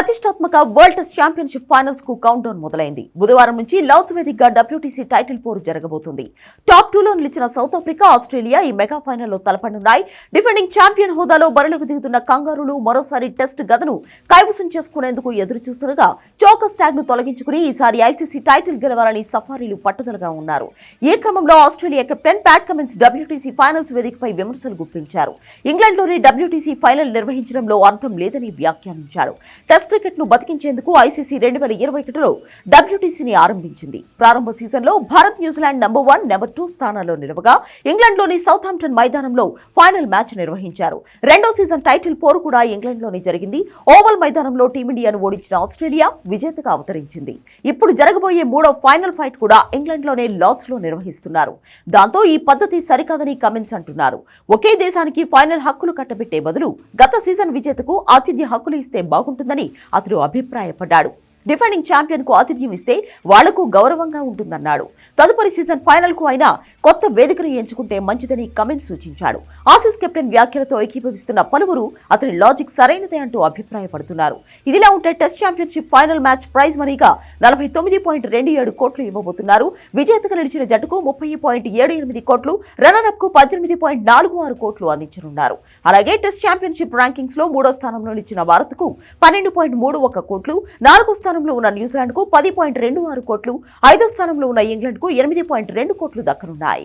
ప్రతిష్టాత్మక world test championship ఫైనల్స్కు countdown మొదలైంది. బుధవారం నుంచి లౌడ్స్ వేదికగా డబ్ల్యూటీసీ టైటిల్ పోరు జరగబోతుంది. టాప్ టూలో నిలిచిన సౌత్ ఆఫ్రికా ఆస్ట్రేలియా ఈ మెగా ఫైనల్లో తలపడనున్నాయి డిఫెండింగ్ ఛాంపియన్ హోదాలో బరులకు దిగుతున్న కంగారులు మరోసారి టెస్ట్ గదను కైవసం చేసుకునేందుకు ఎదురు చూస్తుండగా చోకస్ ట్యాగ్ను తొలగించుకుని ఈసారి ఐసీసీ టైటిల్ గెలవాలని సఫారీలు పట్టుదలగా ఉన్నారు. ఈ క్రమంలో Australia captain Pat Cummins WTC finals వేదికపై విమర్శలు గుప్పించారు. ఇంగ్లాండ్లోని డబ్ల్యూటీసీ ఫైనల్ నిర్వహించడంలో అర్థం లేదని వ్యాఖ్యానించారు. టెస్ట్ క్రికెట్ను బతికించేందుకు ఐసీసీ రెండు వేల ఇరవై ఒకటిలో డబ్ల్యూటీసీని ఆరంభించింది. ప్రారంభ సీజన్లో Bharat New Zealand number one number two స్థానాల్లో నిలవగా ఇంగ్లాండ్లోని సౌత్హాంప్టన్ మైదానంలో ఫైనల్ మ్యాచ్ నిర్వహించారు. రెండో సీజన్ టైటిల్ పోరు కూడా ఇంగ్లాండ్లోనే జరిగింది. ఓవల్ మైదానంలో టీమిండియాను ఓడించిన ఆస్ట్రేలియా విజేతగా అవతరించింది. ఇప్పుడు జరగబోయే మూడో ఫైనల్ ఫైట్ కూడా ఇంగ్లాండ్లోనే లార్డ్స్లో నిర్వహిస్తున్నారు. దాంతో ఈ పద్ధతి సరికాదని కమెంట్స్ అంటున్నారు. ఒకే దేశానికి ఫైనల్ హక్కులు కట్టబెట్టే బదులు గత సీజన్ విజేతకు ఆతిథ్య హక్కులు ఇస్తే బాగుంటుందని అతడు అభిప్రాయపడ్డాడు. డిఫెండింగ్ ఛాంపియన్కు ఆతిథ్యం ఇస్తే వాళ్ళకు గౌరవంగా ఉంటుందన్నాడు. తదుపరి సీజన్ ఫైనల్కు అయినా కొత్త వేదికను ఎంచుకుంటే మంచిదని కమెంట్ సూచించాడు. ఆసీస్ కెప్టెన్ వ్యాఖ్యలతో ఏకీభవిస్తున్న పలువురు అతని లాజిక్ సరైనదే అంటూ అభిప్రాయపడుతున్నారు. ఇదిలా ఉంటే test championship final match prize మనీగా నలభై తొమ్మిది పాయింట్ రెండు ఏడు కోట్లు ఇవ్వబోతున్నారు. విజేతగా నిలిచిన జట్టుకు ముప్పై పాయింట్ ఏడు ఎనిమిది కోట్లు రన్నర్అప్కు పద్దెనిమిది పాయింట్ నాలుగు ఆరు కోట్లు అందించనున్నారు. అలాగే టెస్ట్ ఛాంపియన్షిప్ ర్యాంకింగ్స్లో మూడో స్థానంలో నిలిచిన భారత్కు పన్నెండు పాయింట్ మూడు ఒక కోట్లు నాలుగో స్థానంలో ఉన్న న్యూజిలాండ్కు పది పాయింట్ రెండు ఆరు కోట్లు ఐదో స్థానంలో ఉన్న ఇంగ్లాండ్కు ఎనిమిది పాయింట్ రెండు కోట్లు ভাই